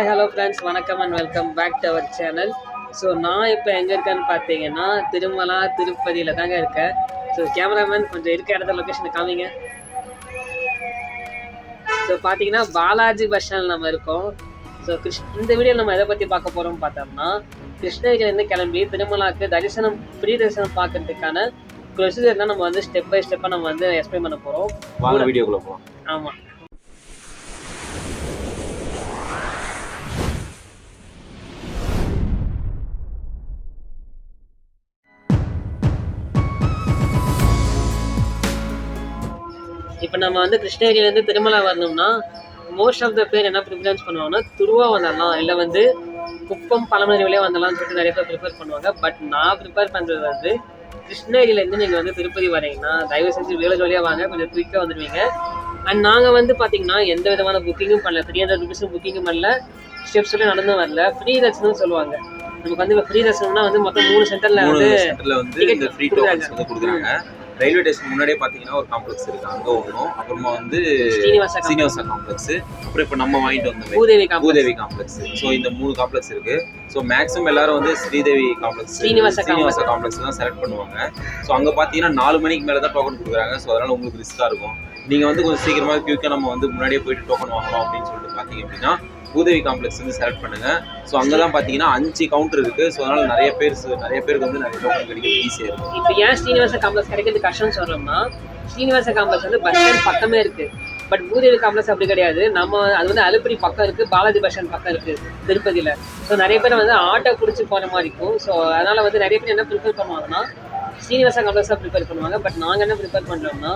Friends வணக்கம் and welcome back to our channel so நான் இப்போ எங்கே இருக்கேன்னு பார்த்தீங்கன்னா திருமலா திருப்பதியில் தாங்க இருக்கேன். ஸோ கேமராமேன் கொஞ்சம் இருக்க இடத்துல லொக்கேஷனை காமிங்க. ஸோ பார்த்தீங்கன்னா பாலாஜி பஸ் ஸ்டாண்ட் நம்ம இருக்கோம். ஸோ கிருஷ் இந்த வீடியோ நம்ம எதை பற்றி பார்க்க போகிறோம் பார்த்தோம்னா கிருஷ்ணகிரிலேருந்து கிளம்பி திருமலாக்கு தரிசனம் ஃப்ரீ தரிசனம் பார்க்கறதுக்கான ப்ரொசீஜர் தான் நம்ம வந்து ஸ்டெப் பை ஸ்டெப்பாக நம்ம வந்து எக்ஸ்பிளைன் பண்ண போகிறோம் வீடியோக்குள்ள போலாம். ஆமாம் இப்போ நம்ம வந்து கிருஷ்ணகிரிலேருந்து திருமலா வரணும்னா மோஸ்ட் ஆஃப் த பேர் என்ன ப்ரிஃபரன்ஸ் பண்ணுவாங்கன்னா துருவா வந்துடலாம். இல்லை வந்து குப்பம் பழமணி வழியாக வந்துடலாம்னு சொல்லிட்டு நிறைய பேர் ப்ரிஃபர் பண்ணுவாங்க. பட் நான் ப்ரிப்பேர் பண்ணுறது வந்து கிருஷ்ணகிரியிலேருந்து நீங்கள் வந்து திருப்பதி வரீங்கன்னா தயவு செஞ்சு விலேஜ் வழியாக வாங்க. கொஞ்சம் குயிக்காக வந்துடுவீங்க. அண்ட் நாங்கள் வந்து பார்த்தீங்கன்னா எந்த விதமான புக்கிங்கும் பண்ணல. த்ரீ ஹண்ட்ரட் ருபீஸும் புக்கிங்கும் பண்ணல. ஸ்டெப்ஸ் சொல்லி நடந்து வரல. ஃப்ரீ தர்ஷனம் சொல்லுவாங்க. நமக்கு வந்து ஃப்ரீ தர்ஷனம்னா வந்து மொத்தம் மூணு சென்டரில் வந்து ஃப்ரீ கொடுக்குறாங்க. ரயில்வே ஸ்டேஷன் முன்னாடியே பாத்தீங்கன்னா ஒரு காம்ப்ளெக்ஸ் இருக்கு. அங்க ஒன்றும் அப்புறமா வந்து சீனிவாசா காம்ப்ளெக்ஸ் அப்புறம் இப்போ நம்ம வாங்கிட்டு வந்த பூதேவி காம்பு பூதேவி காம்ப்ளெக்ஸ் ஸோ இந்த மூணு காம்ப்ளெக்ஸ் இருக்கு. ஸோ மேக்ஸிமம் எல்லாரும் வந்து ஸ்ரீதேவி காம்ப்ளெக்ஸ் ஸ்ரீனிவாச ஸ்ரீனிவாசா காம்ப்ளெக்ஸ் தான் செலக்ட் பண்ணுவாங்க. ஸோ அங்க பாத்தீங்கன்னா நாலு மணிக்கு மேல தான் டோக்கன் கொடுக்குறாங்க. ஸோ அதனால உங்களுக்கு ரிஸ்கா இருக்கும். நீங்க வந்து கொஞ்சம் சீக்கிரமா குயிக்கா நம்ம வந்து முன்னாடியே போயிட்டு டோக்கன் வாங்கணும் அப்படின்னு சொல்லிட்டு பாத்தீங்க அப்படின்னா பூதேவி காம்ப்ளெக்ஸ் வந்து செலக்ட் பண்ணுங்க. ஸோ அங்கதான் பார்த்தீங்கன்னா அஞ்சு கவுண்டர் இருக்கு. ஸோ அதனால நிறைய பேர் நிறைய பேருக்கு வந்து நிறைய டோக்கன் கிடைக்கிறது ஈஸியாக இருக்கும் இப்போ ஏன் ஸ்ரீனிவாச காம்ப்ளெக்ஸ் கிடைக்கிறது கஷ்டம்னு சொல்கிறோம்னா ஸ்ரீனிவாச காம்ப்ளெக்ஸ் வந்து பஸ் ஸ்டாண்ட் பக்கமே இருக்கு. பட் பூதேவி காம்ப்ளெக்ஸ் அப்படி கிடையாது. நம்ம அது வந்து அலுப்படி பக்கம் இருக்கு. பாலாஜி பஸ் ஸ்டாண்ட் பக்கம் இருக்கு திருப்பதியில். ஸோ நிறைய பேர் வந்து ஆட்டோ பிடிச்சி போகிற மாதிரி இருக்கும். ஸோ அதனால வந்து நிறைய பேர் என்ன ப்ரிஃபர் பண்ணுவாங்கன்னா ஸ்ரீனிவாச காம்ப்ளெக்ஸ் தான் ப்ரிப்பேர் பண்ணுவாங்க. பட் நாங்கள் என்ன ப்ரிப்பேர் பண்ணுறோம்னா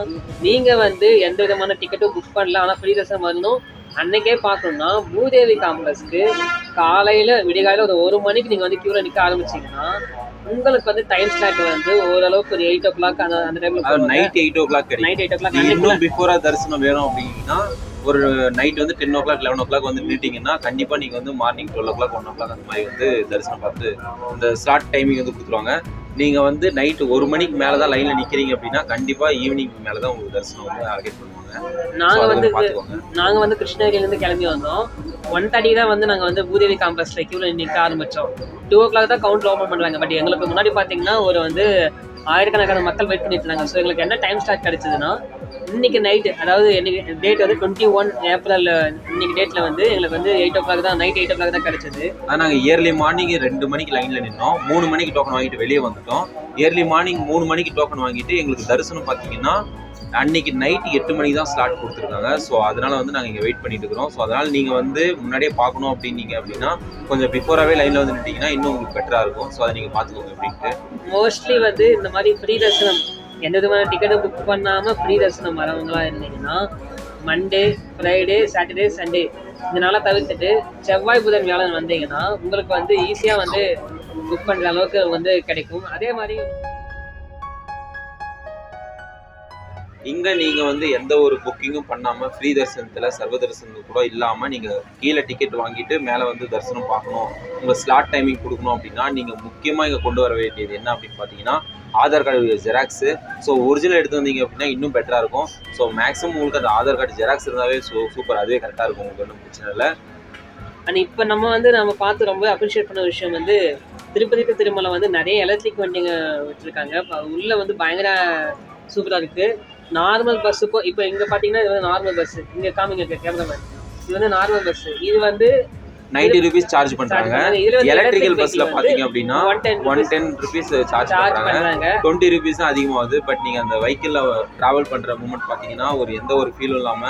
நீங்கள் வந்து எந்த விதமான டிக்கெட்டும் புக் பண்ணல. ஆனால் ஃப்ரீ ரசம் வரணும். அன்னைக்கே பார்க்கணும்னா பூதேவி காம்ப்ளெக்ஸ்க்கு காலையில் விடிகாலையில் ஒரு ஒரு மணிக்கு நீங்கள் வந்து க்யூவில் நிற்க ஆரம்பிச்சீங்கன்னா உங்களுக்கு வந்து டைம் ஸ்லாட் வந்து ஓரளவுக்கு ஒரு எயிட் ஓ கிளாக் அந்த அந்த டைமில் night eight o'clock night eight o'clock இன்னும் பிஃபோரா தரிசனம் வேணும் அப்படின்னா ஒரு நைட் வந்து ten o'clock eleven o'clock வந்து நின்றுட்டீங்கன்னா கண்டிப்பா நீங்க வந்து morning twelve o'clock one o'clock அந்த மாதிரி வந்து தரிசனம் பார்த்து இந்த ஸ்லாட் டைமிங் வந்து கொடுத்துருவாங்க. நீங்க வந்து நைட் ஒரு மணிக்கு மேல தான் லைன்ல நிக்கிறீங்க அப்படின்னா கண்டிப்பா ஈவினிங் மேல தான் உங்களுக்கு தரிசனம் வந்து அலகேட் பண்ணுவாங்க. நாங்கள் வந்து நாங்கள் வந்து கிருஷ்ணகிரிலேருந்து கிளம்பி வந்தோம். ஒன் தேர்ட்டி தான் வந்து நாங்கள் வந்து பூதேவி காம்ப்ளெக்ஸில் க்யூவில் நிற்க ஆரம்பித்தோம் டூ ஓ கிளாக் தான் கவுண்ட் ஓப்பன் பண்ணுறாங்க பட் எங்களுக்கு முன்னாடி பார்த்தீங்கன்னா ஒரு வந்து ஆயிரக்கணக்கான மக்கள் வெயிட் பண்ணிட்டு இருந்தாங்க. ஸோ எங்களுக்கு என்ன டைம் ஸ்டார்ட் கிடைச்சதுன்னா இன்னைக்கு நைட்டு அதாவது இன்னைக்கு டேட் வந்து டுவெண்ட்டி ஒன் ஏப்ரல் இன்னைக்கு டேட்டில் வந்து எங்களுக்கு வந்து எயிட் ஓ கிளாக் தான் நைட் எயிட் ஓ கிளாக் தான் கிடைச்சது. ஆனால் நாங்கள் இயர்லி மார்னிங் ரெண்டு மணிக்கு லைன்ல நின்னோம். மூணு மணிக்கு டோக்கன் வாங்கிட்டு வெளியே வந்துட்டோம். இயர்லி மார்னிங் மூணு மணிக்கு டோக்கன் வாங்கிட்டு எங்களுக்கு தரிசனம் பார்த்தீங்கன்னா அன்னைக்கு நைட் எட்டு மணிக்கு தான் ஸ்லாட் கொடுத்துருக்காங்க. ஸோ அதனால வந்து நாங்கள் இங்கே வெயிட் பண்ணிட்டு இருக்கிறோம். ஸோ அதனால் நீங்கள் வந்து முன்னாடியே பார்க்கணும் அப்படின்னீங்க அப்படின்னா கொஞ்சம் பிஃபோராகவே லைனில் வந்து நின்றுட்டிங்கன்னா இன்னும் உங்களுக்கு பெட்டராக இருக்கும். ஸோ அதை நீங்கள் பார்த்துக்கோங்க அப்படின்ட்டு. மோஸ்ட்லி வந்து இந்த மாதிரி ஃப்ரீ தர்சனம் எந்த விதமான டிக்கெட்டும் புக் பண்ணாமல் ஃப்ரீ தர்சனம் வரவங்களா இருந்தீங்கன்னா மண்டே ஃப்ரைடே சாட்டர்டே சண்டே இதனால தவிர்த்துட்டு செவ்வாய் புதன் வியாழன் வந்தீங்கன்னா உங்களுக்கு வந்து ஈஸியாக வந்து புக் பண்ணுற அளவுக்கு வந்து கிடைக்கும். அதே மாதிரி இங்கே நீங்கள் வந்து எந்த ஒரு புக்கிங்கும் பண்ணாமல் ஃப்ரீ தரிசனத்தில் சர்வ தரிசனம் கூட இல்லாமல் நீங்கள் கீழே டிக்கெட் வாங்கிட்டு மேலே வந்து தரிசனம் பார்க்கணும். உங்கள் ஸ்லாட் டைமிங் கொடுக்கணும் அப்படின்னா நீங்கள் முக்கியமாக இங்கே கொண்டு வர வேண்டியது என்ன அப்படின்னு பார்த்தீங்கன்னா Aadhaar card xerox so original எடுத்து வந்தீங்க அப்படின்னா இன்னும் பெட்டராக இருக்கும். ஸோ மேக்ஸிமம் உங்களுக்கு அந்த ஆதார் கார்டு ஜெராக்ஸ் இருந்தாவே சூ சூப்பர் அதுவே கரெக்டாக இருக்கும் உங்களுக்கு ஒன்றும் பிரச்சனை இல்லை. அண்ட் இப்போ நம்ம வந்து நம்ம பார்த்து ரொம்ப அப்ரிஷியேட் பண்ண விஷயம் வந்து திருப்பதி திருமலை வந்து நிறைய எலக்ட்ரிக் வண்டிங்க வச்சுருக்காங்க உள்ளே வந்து பயங்கர சூப்பராக இருக்குது நார்மல் பஸ்ஸுக்கும் இப்போ இங்கே பார்த்தீங்கன்னா இது வந்து நார்மல் பஸ்ஸு இங்கே காமிங்க கேமராமேன் இது வந்து நார்மல் பஸ்ஸு இது வந்து நைன்டி ருபீஸ் சார்ஜ் வந்து எலக்ட்ரிக்கல் vehicle பார்த்தீங்க அப்படின்னா ஒன் டென் ருபீஸ் சார்ஜ் பண்ணுறாங்க டுவெண்ட்டி ருபீஸ் தான் அதிகமாகுது. பட் நீங்க அந்த வெஹிக்கிள்ல டிராவல் பண்ற மூமெண்ட் பாத்தீங்கன்னா ஒரு எந்த ஒரு ஃபீலும் இல்லாம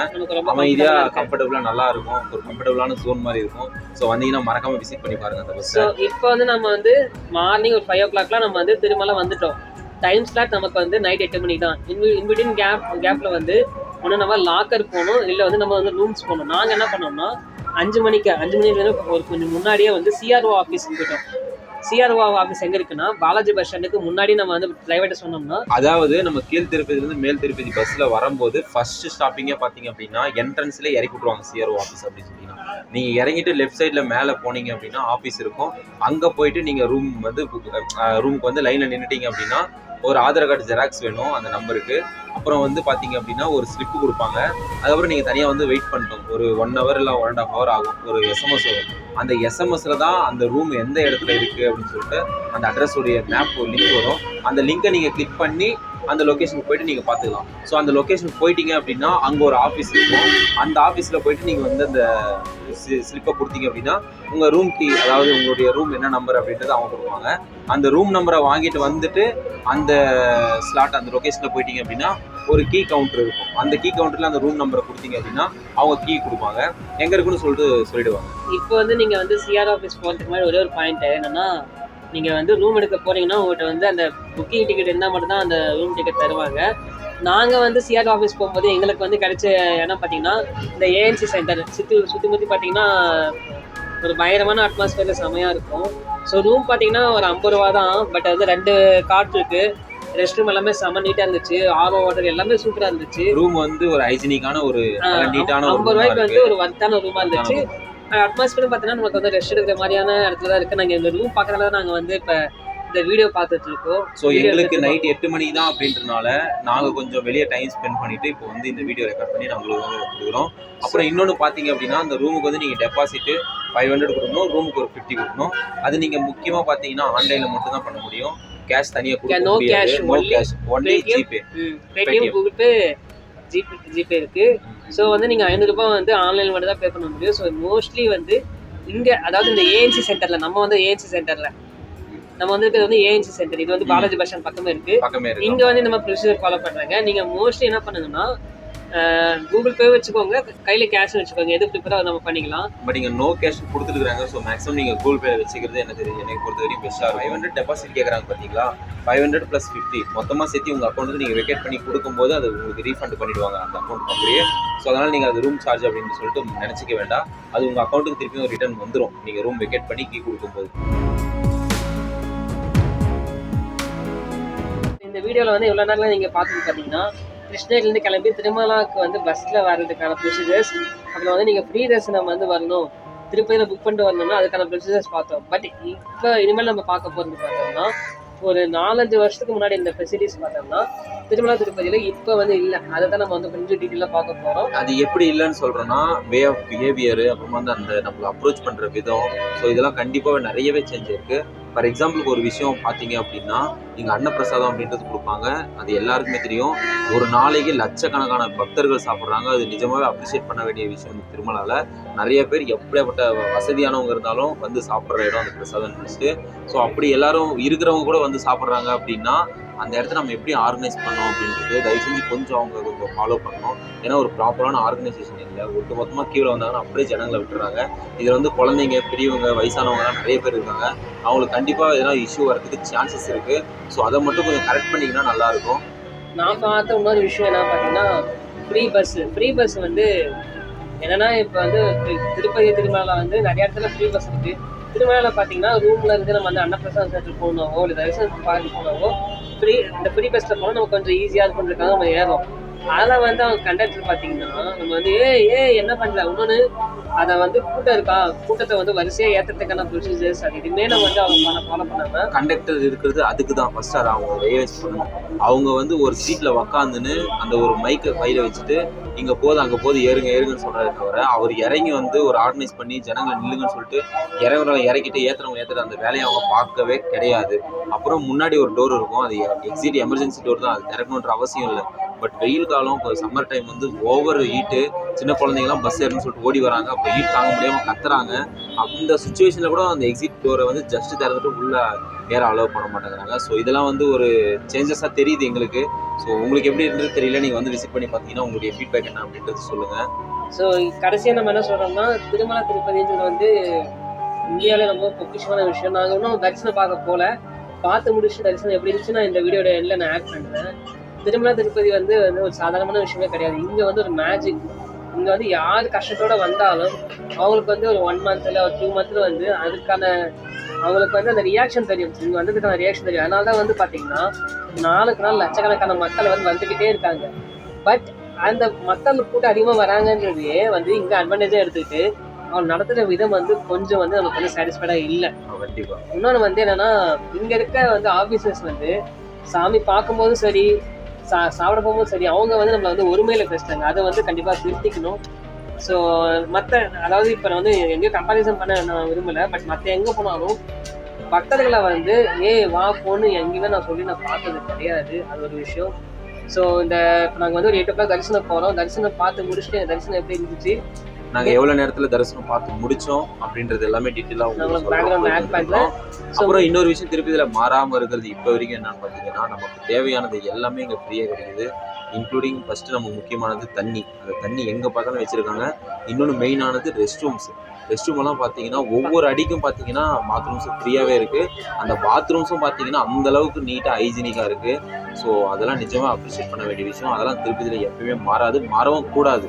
அமைதியா. கம்ஃபர்டபுளா நல்லா இருக்கும். ஒரு கம்ஃபர்டபுளான ஜோன் மாதிரி இருக்கும். ஸோ வந்தீங்கன்னா மறக்காம விசிட் பண்ணி பாருங்க அந்த பஸ் இப்போ வந்து நம்ம வந்து மார்னிங் ஒரு ஃபைவ் ஓ கிளாக்லாம் நம்ம வந்து திருமலை வந்துட்டோம். டைம் ஸ்லாட் நமக்கு வந்து நைட் எட்டு மணி தான். இன் இன்பிட்வீன் கேப் கேப்பில் வந்து ஒன்று நம்ம லாக்கர் போகணும் இல்லை வந்து நம்ம வந்து ரூம்ஸ் போகணும். நாங்கள் என்ன பண்ணோம்னா அஞ்சு மணிக்கு அஞ்சு மணி ஒரு கொஞ்சம் முன்னாடியே வந்து சிஆர்ஓ ஆஃபீஸ் போயிட்டோம். சிஆர்ஓ ஆஃபீஸ் எங்கே இருக்குன்னா பாலாஜி பஸ் ஸ்டாண்டுக்கு முன்னாடி நம்ம வந்து டிரைவர்கிட்ட சொன்னோம்னா அதாவது நம்ம கீழ் திருப்பதிலிருந்து மேல் திருப்பதி பஸ்ல வரும்போது ஃபர்ஸ்ட் ஸ்டாப்பிங்கே பாத்தீங்க அப்படின்னா என்ட்ரன்ஸ்ல இறக்கி விட்டுருவாங்க சிஆர்ஓ ஆஃபீஸ் அப்படின்னு சொல்லி நீங்கள் இறங்கிட்டு லெஃப்ட் சைடில் மேலே போனீங்க அப்படின்னா ஆஃபீஸ் இருக்கும். அங்கே போயிட்டு நீங்கள் ரூம் வந்து ரூமுக்கு வந்து லைனில் நின்றுட்டீங்க அப்படின்னா ஒரு ஆதார் கார்டு ஜெராக்ஸ் வேணும் அந்த நம்பருக்கு அப்புறம் வந்து பார்த்தீங்க அப்படின்னா ஒரு ஸ்லிப்பு கொடுப்பாங்க. அதுக்கப்புறம் நீங்கள் தனியாக வந்து வெயிட் பண்ணணும் ஒரு ஒன் ஹவர் இல்லை ஒன் அண்ட் ஹாஃப் ஹவர் ஆகும். ஒரு எஸ்எம்எஸ் வரும் அந்த எஸ்எம்எஸில் தான் அந்த ரூம் எந்த இடத்துல இருக்குது அப்படின்னு சொல்லிட்டு அந்த அட்ரஸுடைய மேப் ஒரு லிங்க் வரும். அந்த லிங்கை நீங்கள் கிளிக் பண்ணி அந்த லொக்கேஷனுக்கு போயிட்டு நீங்க பாத்துக்கலாம் ஸோ அந்த லொக்கேஷனுக்கு போயிட்டீங்க அப்படின்னா அங்க ஒரு ஆஃபீஸ் இருக்கும். அந்த ஆஃபீஸ்ல போயிட்டு நீங்க வந்து அந்த ஸ்லிப்பை கொடுத்தீங்க அப்படின்னா உங்க ரூம் கீ அதாவது உங்களுடைய ரூம் என்ன நம்பர் அப்படின்றது அவங்க கொடுப்பாங்க. அந்த ரூம் நம்பரை வாங்கிட்டு வந்துட்டு அந்த ஸ்லாட் அந்த லொக்கேஷனில் போயிட்டீங்க அப்படின்னா ஒரு கீ கவுண்டர் இருக்கும். அந்த கீ கவுண்டர்ல அந்த ரூம் நம்பரை கொடுத்தீங்க அப்படின்னா அவங்க கீ கொடுப்பாங்க. எங்க இருக்குன்னு சொல்லிட்டு சொல்லிடுவாங்க. இப்போ வந்து நீங்க வந்து சிஆர் ஆஃபீஸ் போகிறதுக்கு மாதிரி ஒரே ஒரு பாயிண்ட் என்னன்னா நீங்க வந்து ரூம் எடுக்க போறீங்கன்னா உங்கள்கிட்ட வந்து அந்த புக்கிங் டிக்கெட் இருந்தால் மட்டும்தான் அந்த ரூம் டிக்கெட் தருவாங்க. நாங்க வந்து சிஆர் ஆஃபீஸ் போகும்போது எங்களுக்கு வந்து கிடைச்ச இடம் பார்த்தீங்கன்னா இந்த ஏஎன்சி சென்டர் சுற்றி சுற்றி முற்றி பார்த்தீங்கன்னா ஒரு பயங்கரமான அட்மாஸ்பியர்ல செமையா இருக்கும். ஸோ ரூம் பார்த்தீங்கன்னா ஒரு ஐம்பது ரூபா தான். பட் வந்து ரெண்டு காட் இருக்கு. ரெஸ்ட் ரூம் எல்லாமே செம நீட்டாக இருந்துச்சு. ஆரோ வாட்டர் எல்லாமே சூப்பராக இருந்துச்சு. ரூம் வந்து ஒரு ஹைஜீனிக்கான ஒரு நீட்டான ஒரு ஐம்பது ரூபாய்க்கு வந்து ஒரு வர்த்தான ரூமா இருந்துச்சு. அட்மாஸ்பியர் பார்த்தீங்கன்னா நமக்கு வந்து ரெஸ்ட் எடுக்கிற மாதிரியான இடத்துல தான் இருக்கு நாங்கள் இந்த ரூம் பார்க்கறதுல நாங்கள் வந்து இப்போ இந்த வீடியோ பார்த்துட்டு இருக்கோம். ஸோ எங்களுக்கு நைட் எட்டு மணி தான் அப்படின்றனால நாங்க கொஞ்சம் வெளியே டைம் ஸ்பெண்ட் பண்ணிட்டு இப்போ வந்து இந்த வீடியோ ரெக்கார்ட் பண்ணி நான் உங்களுக்கு கொடுக்குறோம். அப்புறம் இன்னொன்று பார்த்தீங்க அப்படின்னா அந்த ரூமுக்கு வந்து நீங்க டெபாசிட் ஃபைவ் ஹண்ட்ரட் கொடுக்கணும் ரூமுக்கு ஒரு ஃபிஃப்டி கொடுக்கணும். அது நீங்க முக்கியமா பார்த்தீங்கன்னா ஆன்லைன்ல மட்டும் தான் பண்ண முடியும். கேஷ் தனியாக கொடுக்க முடியாது. cash, no cash only. GPay Paytm Google Pay GPay GPay இருக்கு. ஸோ வந்து நீங்கள் ஐநூறுரூபா வந்து ஆன்லைன் மட்டும் தான் பே பண்ண முடியும். ஸோ மோஸ்ட்லி வந்து இங்கே அதாவது இந்த ஏஎன்சி சென்டரில் நம்ம வந்து ஏஎன்சி சென்டரில் நம்ம வந்து இருக்கிறது வந்து ஏஎன்சி சென்டர் இது வந்து பாலாஜி பஸ் ஸ்டாண்ட் பக்கமே இருக்கு. பக்கமே இங்க வந்து மாதிரி ப்ரொசீஜர் ஃபாலோ பண்றாங்க. நீங்க மோஸ்ட்லி என்ன பண்ணுங்கன்னா கூகுள் பே வச்சுக்கோங்க. கையில கேஷ் வச்சுக்கோங்க. எது ப்ரிப்பரா நம்ம பண்ணிக்கலாம். பட் இங்க நோ கேஷ் கொடுத்துருக்காங்க ஸோ மேக்ஸிமம் நீங்க கூகுள் பே வச்சுக்கிறது எனக்கு எனக்கு பொறுத்த வரைக்கும் பெஸ்ட்டாக இருக்கும். ஃபைவ் ஹண்ட்ரட் டெபாசிட் கேட்குறாங்க பார்த்தீங்களா ஃபைவ் ஹண்ட்ரட் ப்ளஸ் ஃபிஃப்டி மொத்தமாக சேர்த்து உங்கள் அக்கௌண்ட்டுக்கு நீங்கள் வெக்கேட் பண்ணி கொடுக்கும்போது அது உங்களுக்கு ரீஃபண்ட் பண்ணிடுவாங்க அந்த அக்கௌண்ட் அப்படியே. ஸோ அதனால் நீங்கள் அது ரூம் சார்ஜ் அப்படின்னு சொல்லிட்டு நினச்சிக்க வேண்டாம். அது உங்கள் அக்கௌண்ட்டுக்கு திருப்பியும் ரிட்டர்ன் வந்துடும் நீங்கள் ரூம் வெக்கேட் பண்ணி கீ கொடுக்கும்போது. இந்த வீடியோல வந்து இவ்வளவு நேரம் நீங்க பார்த்துட்டு பார்த்தீங்கன்னா கிருஷ்ணகிரிலேருந்து கிளம்பி திருமலாக்கு வந்து பஸ்ல வர்றதுக்கான ப்ரொசீஜர்ஸ் அப்புறம் வந்து நீங்க ஃப்ரீ தரிசனம் வந்து வரணும். திருப்பதியில புக் பண்ணிட்டு வரணும்னா அதுக்கான ப்ரொசீஜர்ஸ் பார்த்தோம். பட் இப்போ இனிமேல் நம்ம பார்க்க போறது பார்த்தோம்னா ஒரு நாலஞ்சு வருஷத்துக்கு முன்னாடி இந்த ஃபெசிலிட்டிஸ் பார்த்தோம்னா திருமலா திருப்பதியில இப்போ வந்து இல்லை. அதை தான் நம்ம வந்து கொஞ்சம் டீட்டெயிலாக பார்க்க போறோம். அது எப்படி இல்லைன்னு சொல்கிறோன்னா வே ஆஃப் பிஹேவியர் அப்புறமா வந்து அந்த நம்மளை அப்ரோச் பண்ணுற விதம். ஸோ இதெல்லாம் கண்டிப்பாக நிறையவே சேஞ்ச் ஃபார் எக்ஸாம்பிளுக்கு ஒரு விஷயம் பார்த்தீங்க அப்படின்னா நீங்கள் அன்னப்பிரசாதம் அப்படின்றது கொடுப்பாங்க. அது எல்லாருக்குமே தெரியும். ஒரு நாளைக்கு லட்சக்கணக்கான பக்தர்கள் சாப்பிட்றாங்க. அது நிஜமாகவே அப்ரிஷியேட் பண்ண வேண்டிய விஷயம் இந்த திருமலால நிறைய பேர் எப்படியாப்பட்ட வசதியானவங்க இருந்தாலும் வந்து சாப்பிட்ற இடம் அந்த பிரசாதம் நினச்சிட்டு. ஸோ அப்படி எல்லாரும் இருக்கிறவங்க கூட வந்து சாப்பிட்றாங்க அப்படின்னா அந்த இடத்த நம்ம எப்படி ஆர்கனைஸ் பண்ணோம் அப்படின்றது தயவு செஞ்சு கொஞ்சம் அவங்க கொஞ்சம் ஃபாலோ பண்ணணும். ஏன்னா ஒரு ப்ராப்பரான ஆர்கனைசேஷன் இல்லை. ஒட்டு மொத்தமாக கீழே வந்தாங்கன்னா அப்படியே ஜனங்களை விட்டுறாங்க. இதில் வந்து குழந்தைங்க பெரியவங்க வயசானவங்கலாம் நிறைய பேர் இருக்காங்க. அவங்களுக்கு கண்டிப்பாக எதனா இஷ்யூ வரதுக்கு சான்சஸ் இருக்குது ஸோ அதை மட்டும் கொஞ்சம் கரெக்ட் பண்ணிங்கன்னா நல்லாயிருக்கும் நான் பார்த்த இன்னொரு விஷயம் என்ன பார்த்தீங்கன்னா ஃப்ரீ பஸ் ஃப்ரீ பஸ் வந்து என்னன்னா இப்போ வந்து திருப்பதி திருமலை வந்து நிறைய இடத்துல ஃப்ரீ பஸ் இருக்கு. திருமலையில் பார்த்தீங்கன்னா ரூம்ல இருந்து நம்ம வந்து அன்னப்பிரசாத் சென்டர் போகணுவோ இல்லை தரிசனம் பார்க்க போனவோ ஃப்ரீ இந்த ஃப்ரீ பஸ்ல போனால் நமக்கு கொஞ்சம் ஈஸியாக இருக்குன்றதுக்காக நம்ம ஏறோம். அதில் வந்து அவங்க கண்டக்டர் பார்த்தீங்கன்னா நம்ம வந்து ஏ ஏ என்ன பண்ணல இன்னொன்று அதை வந்து கூட்டம் இருக்கா? கூட்டத்தை வந்து வரிசையாக ஏற்றுறதுக்கான ப்ரொசீஜர்ஸ் அது இதுமே நம்ம வந்து அவங்க ஃபாலோ பண்ணாமல் கண்டக்டர் இருக்கிறது அதுக்கு தான் ஃபர்ஸ்ட் அதை அவங்க ரியலைஸ் பண்ணணும் அவங்க வந்து ஒரு சீட்டில் உக்காந்துன்னு அந்த ஒரு மைக்கை கையில் வச்சுட்டு இங்கே போது அங்கே போது ஏறுங்க ஏறுங்கன்னு சொல்கிறத தவிர அவர் இறங்கி வந்து ஒரு ஆர்கனைஸ் பண்ணி ஜனங்களை நில்லுங்கன்னு சொல்லிட்டு இறங்குறவங்க இறக்கிட்டு ஏற்றுறவங்க ஏற்றுற அந்த வேலையை அவங்க பார்க்கவே கிடையாது. அப்புறம் முன்னாடி ஒரு டோர் இருக்கும். அது எக்ஸிட் எமர்ஜென்சி டோர் தான். அது திறக்கணுன்ற அவசியம் இல்லை. பட் வெயில் காலம் இப்போ சம்மர் டைம் வந்து ஓவர் ஹீட்டு சின்ன குழந்தைங்கலாம் பஸ் ஏறணும்னு சொல்லிட்டு ஓடி வராங்க. அப்போ ஹீட் தாங்க முடியாமல் கத்துறாங்க. அந்த சுச்சுவேஷனில் கூட அந்த எக்ஸிட் டோரை வந்து ஜஸ்ட் திறந்துட்டு உள்ளே ஏற அலோவ் பண்ண மாட்டேங்கிறாங்க. ஸோ இதெல்லாம் வந்து ஒரு சேஞ்சஸாக தெரியுது எங்களுக்கு. ஸோ உங்களுக்கு எப்படி இருந்தது தெரியல. நீங்கள் வந்து விசிட் பண்ணி பார்த்தீங்கன்னா உங்களுடைய ஃபீட்பேக் என்ன அப்படின்றது சொல்லுங்கள் ஸோ கடைசியாக நம்ம என்ன சொல்கிறோம்னா திருமலா திருப்பதின்றது வந்து இந்தியாவில் ரொம்ப பொக்கிஷமான விஷயம். நாங்கள் இன்னும் தரிசனம் பார்க்க போகல பார்த்து முடிச்சு தரிசனம் எப்படி இருந்துச்சு நான் இந்த வீடியோட எண்ணில் நான் ஆட் பண்ணுறேன் திருமலா திருப்பதி வந்து வந்து ஒரு சாதாரணமான விஷயமே கிடையாது. இங்கே வந்து ஒரு மேஜிக் இங்கே வந்து யார் கஷ்டத்தோட வந்தாலும் அவங்களுக்கு வந்து ஒரு ஒன் மந்த்ல ஒரு டூ மந்த்ல வந்து அதுக்கான அவங்களுக்கு வந்து அந்த ரியாக்ஷன் தெரியும். இங்கே வந்ததுக்கான ரியாக்ஷன் தெரியும். அதனால தான் வந்து பார்த்தீங்கன்னா நாளுக்கு நாள் லட்சக்கணக்கான மக்கள் வந்து வந்துக்கிட்டே இருக்காங்க. பட் அந்த மக்கள் கூட்டம் அதிகமாக வராங்கன்றதையே வந்து இங்கே அட்வான்டேஜாக எடுத்துக்கிட்டு அவர் நடத்துகிற விதம் வந்து கொஞ்சம் வந்து நமக்கு வந்து சாட்டிஸ்ஃபைடாக இல்லை. கண்டிப்பா. இன்னொன்று வந்து என்னன்னா இங்க இருக்க வந்து ஆபீசர்ஸ் வந்து சாமி பார்க்கும்போதும் சரி சா சாப்பிட சரி அவங்க வந்து நம்மளை வந்து ஒருமையில பேசுறாங்க. அதை வந்து கண்டிப்பாக திருத்திக்கணும் ஸோ மற்ற அதாவது இப்போ நான் வந்து எங்கேயும் கம்பாரிசன் பண்ண நான் விரும்பலை பட் மற்ற எங்கே போனாலும் பக்தர்களை வந்து ஏ வா போன்னு எங்கேயுமே நான் சொல்லி நான் பார்த்தது கிடையாது. அது ஒரு விஷயம். ஸோ இந்த இப்போ நாங்கள் வந்து ஒரு எயிட் ஓ கிளாக் தரிசனம் போகிறோம் தரிசனம் பார்த்து முடிச்சுட்டு தரிசனம் எப்படி இருந்துச்சு? நாங்க எவ்வளவு நேரத்துல தரிசனம் பார்த்து முடிச்சோம் அப்படின்றது எல்லாமே டீட்டெயிலா நம்மளுக்கு background add பண்ணல. அப்புறம் இன்னொரு விஷயம் திருப்பி இதுல மாறாம இருக்கிறது இப்ப வரைக்கும் என்னன்னு பாத்தீங்கன்னா நமக்கு தேவையானது எல்லாமே இங்க ஃப்ரீயா கிடைக்குது. இன்க்ளூடிங் ஃபர்ஸ்ட் நமக்கு முக்கியமானது தண்ணி. அந்த தண்ணி எங்க பார்த்தாலும் வச்சிருக்காங்க. இன்னொன்று மெயினானது ரெஸ்ட் ரூம்ஸ் ரெஸ்ட் ரூம் எல்லாம் பார்த்தீங்கன்னா ஒவ்வொரு அடிக்கும் பார்த்தீங்கன்னா பாத்ரூம்ஸ் ஃப்ரீயாகவே இருக்கு. அந்த பாத்ரூம்ஸும் பார்த்தீங்கன்னா அந்த அளவுக்கு நீட்டாக ஹைஜீனிக்காக இருக்கு. ஸோ அதெல்லாம் நிஜமா அப்ரிஷியேட் பண்ண வேண்டிய விஷயம். அதெல்லாம் திருப்பதியில் எப்பயுமே மாறாது. மாறவும் கூடாது.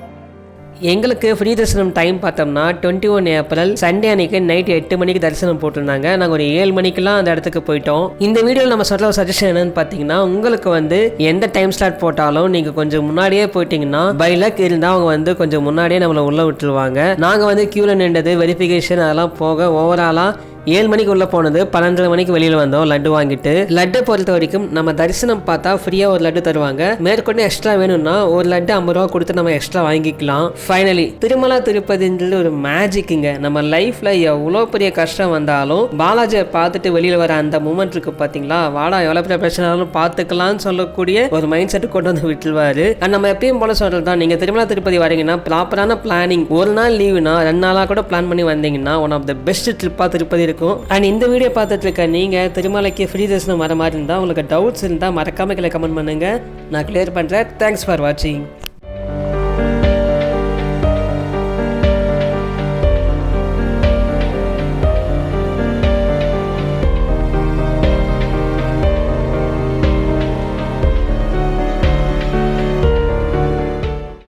எங்களுக்கு ஃப்ரீ தரிசனம் டைம் பார்த்தோம்னா டுவெண்ட்டி ஒன் ஏப்ரல் சண்டே அன்னைக்கு நைட் எட்டு மணிக்கு தரிசனம் போட்டிருந்தாங்க. நாங்கள் ஒரு ஏழு மணிக்கெல்லாம் அந்த இடத்துக்கு போயிட்டோம். இந்த வீடியோவில் நம்ம சொல்கிற ஒரு சஜஷன் என்னன்னு பார்த்தீங்கன்னா உங்களுக்கு வந்து எந்த டைம் ஸ்லாட் போட்டாலும் நீங்கள் கொஞ்சம் முன்னாடியே போயிட்டீங்கன்னா பை லக் இருந்தால் அவங்க வந்து கொஞ்சம் முன்னாடியே நம்மளை உள்ளே விட்டுருவாங்க. நாங்கள் வந்து க்யூவில் நின்றது வெரிஃபிகேஷன் அதெல்லாம் போக ஓவராலாக ஏழு மணிக்கு உள்ள போனது பன்னெண்டரை மணிக்கு வெளியில் வந்தோம் லட்டு வாங்கிட்டு. லட்டை பொறுத்த வரைக்கும் நம்ம தரிசனம் பார்த்தா ஃப்ரீயாக ஒரு லட்டு தருவாங்க. மேற்கொண்டு எக்ஸ்ட்ரா வேணும்னா ஒரு லட்டு ஐம்பது ரூபா கொடுத்து நம்ம எக்ஸ்ட்ரா வாங்கிக்கலாம். ஃபைனலி திருமலா திருப்பதின்றது ஒரு மேஜிக்குங்க நம்ம லைஃப்ல எவ்வளோ பெரிய கஷ்டம் வந்தாலும் பாலாஜியை பார்த்துட்டு வெளியில் வர அந்த மூமெண்ட் இருக்கு பார்த்தீங்களா வாடா எவ்வளோ பெரிய பிரச்சனை பார்த்துக்கலாம்னு சொல்லக்கூடிய ஒரு மைண்ட் செட் கொண்டு வந்து விட்டுருவாரு. அண்ட் நம்ம எப்பயும் போல சொல்கிறது தான் நீங்கள் திருமலா திருப்பதி வரீங்கன்னா ப்ராப்பரான பிளானிங் ஒரு நாள் லீவுனா ரெண்டு நாளாக கூட பிளான் பண்ணி வந்தீங்கன்னா ஒன் ஆஃப் த பெஸ்ட் ட்ரிப்பாக திருப்பதி இருக்கும். அண்ட் இந்த வீடியோ பார்த்துட்டு இருக்க நீங்கள் திருமலைக்கு ஃப்ரீ தர்ஷனம் வர மாதிரி இருந்தால் உங்களுக்கு டவுட்ஸ் இருந்தால் மறக்காம கீழே கமெண்ட் பண்ணுங்க. நான் கிளியர் பண்ணுறேன் தேங்க்ஸ் ஃபார் வாட்சிங்